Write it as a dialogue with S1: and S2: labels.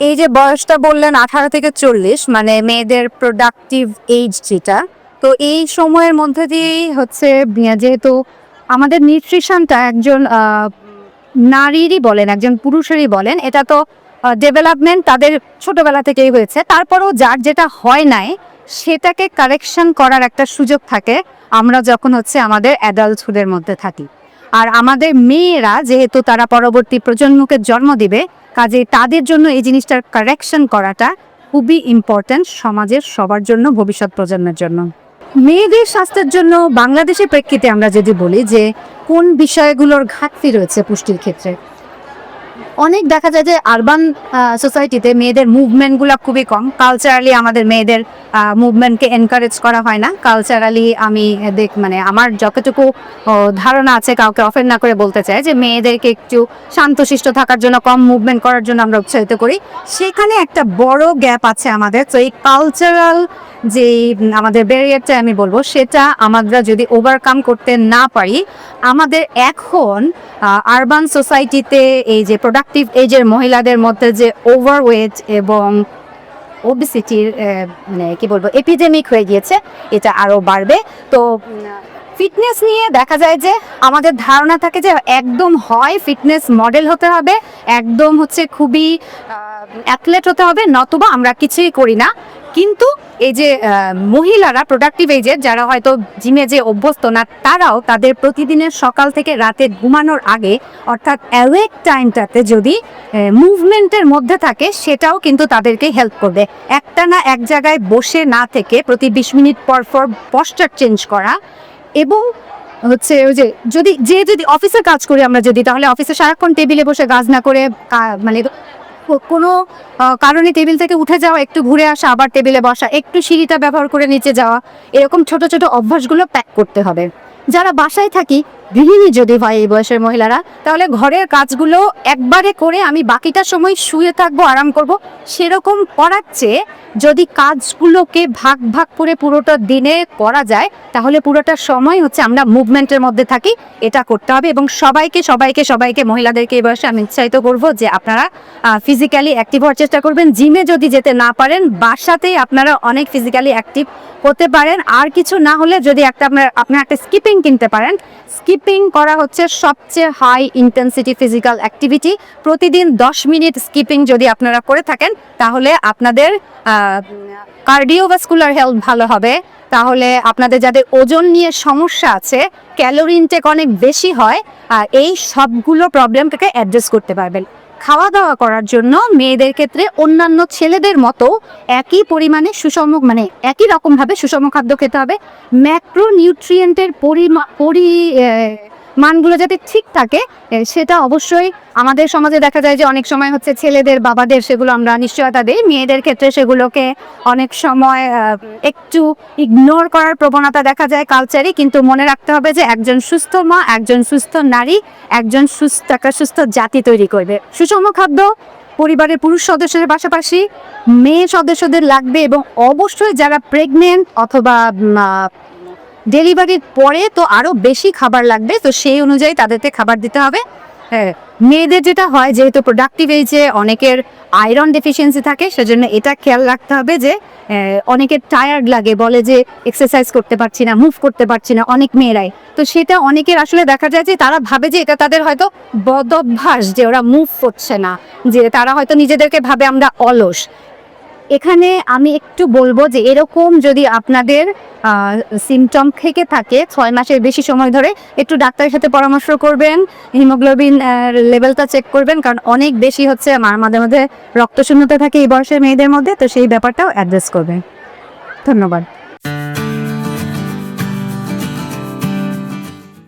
S1: এই যে বয়সটা বললেন আঠারো থেকে চল্লিশ মানে মেয়েদের প্রোডাক্টিভ এইজ যেটা, তো এই সময়ের মধ্যে দিয়েই হচ্ছে যেহেতু আমাদের নিউট্রিশনটা একজন নারীরই বলেন, একজন পুরুষেরই বলেন, এটা তো ডেভেলপমেন্ট তাদের ছোটবেলা থেকেই হয়েছে। তারপরেও যার যেটা হয় নাই, সেটাকে কারেকশন করার একটা সুযোগ থাকে, আমরা যখন হচ্ছে আমাদের অ্যাডাল্টহুডের মধ্যে থাকি। আর আমাদের মেয়েরা, যেহেতু তারা পরবর্তী প্রজন্মকে জন্ম দিবে কাজে তাদের জন্য এই জিনিসটার কারেকশন করাটা খুবই ইম্পর্ট্যান্ট সমাজের সবার জন্য, ভবিষ্যৎ প্রজন্মের জন্য। মেয়েদের স্বাস্থ্যের জন্য বাংলাদেশের প্রেক্ষিতে আমরা যদি বলি যে কোন বিষয়গুলোর ঘাটতি রয়েছে পুষ্টির ক্ষেত্রে অনেক দেখা যায় যে আরবান সোসাইটিতে মেয়েদের মুভমেন্টগুলো খুবই কম। কালচারালি আমাদের মেয়েদের মুভমেন্টকে এনকারেজ করা হয় না। কালচারালি আমি দেখ মানে আমার যতটুকু ধারণা আছে, কাউকে অফেন্ড না করে বলতে চাই যে মেয়েদেরকে একটু শান্তশিষ্ট থাকার জন্য, কম মুভমেন্ট করার জন্য আমরা উৎসাহিত করি। সেখানে একটা বড় গ্যাপ আছে আমাদের। তো এই কালচারাল যে আমাদের ব্যারিয়ারটা আমি বলব, সেটা আমরা যদি ওভারকাম করতে না পারি, আমাদের এখন আরবান সোসাইটিতে এই যে প্রোডাক্টিভ এজের মহিলাদের মধ্যে যে ওভারওয়েট এবং ওবিসিটির মানে কি বলব এপিডেমিক হয়ে গিয়েছে, এটা আরও বাড়বে। তো ফিটনেস নিয়ে দেখা যায় যে আমাদের ধারণা থাকে যে একদম হয় ফিটনেস মডেল হতে হবে, একদম হচ্ছে খুবই অ্যাথলেট হতে হবে, নতুবা আমরা কিছুই করি না। কিন্তু এই যে মহিলারা প্রোডাক্টিভ এজের যারা হয়তো জিমে যে অভ্যস্ত না, তারাও তাদের প্রতিদিনের সকাল থেকে রাতে ঘুমানোর আগে, অর্থাৎ অ্যাওয়েক টাইমটাতে যদি মুভমেন্টের মধ্যে থাকে, সেটাও কিন্তু তাদেরকে হেল্প করবে। একটা না এক জায়গায় বসে না থেকে প্রতি বিশ মিনিট পর পর পশ্চার চেঞ্জ করা এবং হচ্ছে ওই যে, যদি যে যদি অফিসে কাজ করি আমরা যদি, তাহলে অফিসে সারাক্ষণ টেবিলে বসে কাজ না করে মানে কোনো কারণে টেবিল থেকে উঠে যাওয়া, একটু ঘুরে আসা, আবার টেবিলে বসা, একটু সিঁড়িটা ব্যবহার করে নিচে যাওয়া, এরকম ছোট ছোট অভ্যাসগুলো প্যাক করতে হবে। যারা বাসায় থাকি গৃহিণী যদি হয় এই বয়সের মহিলারা, তাহলে ঘরের কাজগুলো একবারে করে আমি বাকিটা সময় শুয়ে থাকব, আরাম করব। সেরকম করার চেয়ে যদি কাজগুলোকে ভাগ ভাগ করে পুরোটা দিনে করা যায়, তাহলে পুরোটা সময় হচ্ছে আমরা মুভমেন্টের মধ্যে থাকি, এটা করতে হবে এবং সবাইকে সবাইকে সবাইকে মহিলাদেরকে এই বয়সে আমি উৎসাহিত করব যে আপনারা ফিজিক্যালি অ্যাক্টিভ হওয়ার চেষ্টা করবেন। জিমে যদি যেতে না পারেন, বাসাতেই আপনারা অনেক ফিজিক্যালি অ্যাক্টিভ হতে পারেন। আর কিছু না হলে যদি একটা আপনার আপনার একটা স্কিপিং কিনতে পারেন স্কিপিং করা হচ্ছে সবচেয়ে হাই ইন্টেন্সিটি ফিজিক্যাল অ্যাক্টিভিটি প্রতিদিন দশ মিনিট স্কিপিং যদি আপনারা করে থাকেন, তাহলে আপনাদের কার্ডিওভাস্কুলার হেলথ ভালো হবে। তাহলে আপনাদের যাদের ওজন নিয়ে সমস্যা আছে ক্যালোরি ইনটেক অনেক বেশি হয় এই সবগুলো প্রবলেমটাকে অ্যাড্রেস করতে পারবেন। খাওয়া দাওয়া করার জন্য মেয়েদের ক্ষেত্রে অন্যান্য ছেলেদের মতো একই পরিমাণে সুষম মানে একই রকমভাবে সুষম খাদ্য খেতে হবে। ম্যাক্রো নিউট্রিয়েন্টের পরিমা, পরি মানগুলো যাতে ঠিক থাকে সেটা অবশ্যই আমাদের সমাজে দেখা যায় যে অনেক সময় হচ্ছে ছেলেদের, বাবাদের সেগুলো আমরা নিশ্চয়তা দিই। মেয়েদের ক্ষেত্রে সেগুলোকে অনেক সময় একটু ইগনোর করার প্রবণতা দেখা যায় কালচারে কিন্তু মনে রাখতে হবে যে একজন সুস্থ মা, একজন সুস্থ নারী, একজন সুস্থ, একটা সুস্থ জাতি তৈরি করবে। সুষম খাদ্য পরিবারের পুরুষ সদস্যদের পাশাপাশি মেয়ে সদস্যদের লাগবে এবং অবশ্যই যারা প্রেগনেন্ট অথবা ডেলিভারির পরে তো আরও বেশি খাবার লাগবে, তো সেই অনুযায়ী তাদেরকে খাবার দিতে হবে। হ্যাঁ মেয়েদের যেটা হয়, যেহেতু প্রোডাক্টিভ এজে অনেকের আয়রন ডেফিসিয়েন্সি থাকে, সেজন্য এটা খেয়াল রাখতে হবে যে অনেকের টায়ার্ড লাগে, বলে যে এক্সারসাইজ করতে পারছি না মুভ করতে পারছি না, অনেক মেয়েরাই। তো সেটা অনেকের আসলে দেখা যায় যে, তারা ভাবে যে এটা তাদের হয়তো বদ অভ্যাস যে ওরা মুভ করছে না, যে তারা হয়তো নিজেদেরকে ভাবে আমরা অলস। এখানে আমি একটু বলব যে এরকম যদি আপনাদের সিমটম থেকে থাকে, ছয় মাসের বেশি সময় ধরে, একটু ডাক্তারের সাথে পরামর্শ করবেন, হিমোগ্লোবিন লেভেলটা চেক করবেন, কারণ অনেক বেশি হচ্ছে, আমার মাঝে মধ্যে রক্তশূন্যতা থাকে এই বয়সের মেয়েদের মধ্যে, তো সেই ব্যাপারটাও অ্যাড্রেস করবেন। ধন্যবাদ।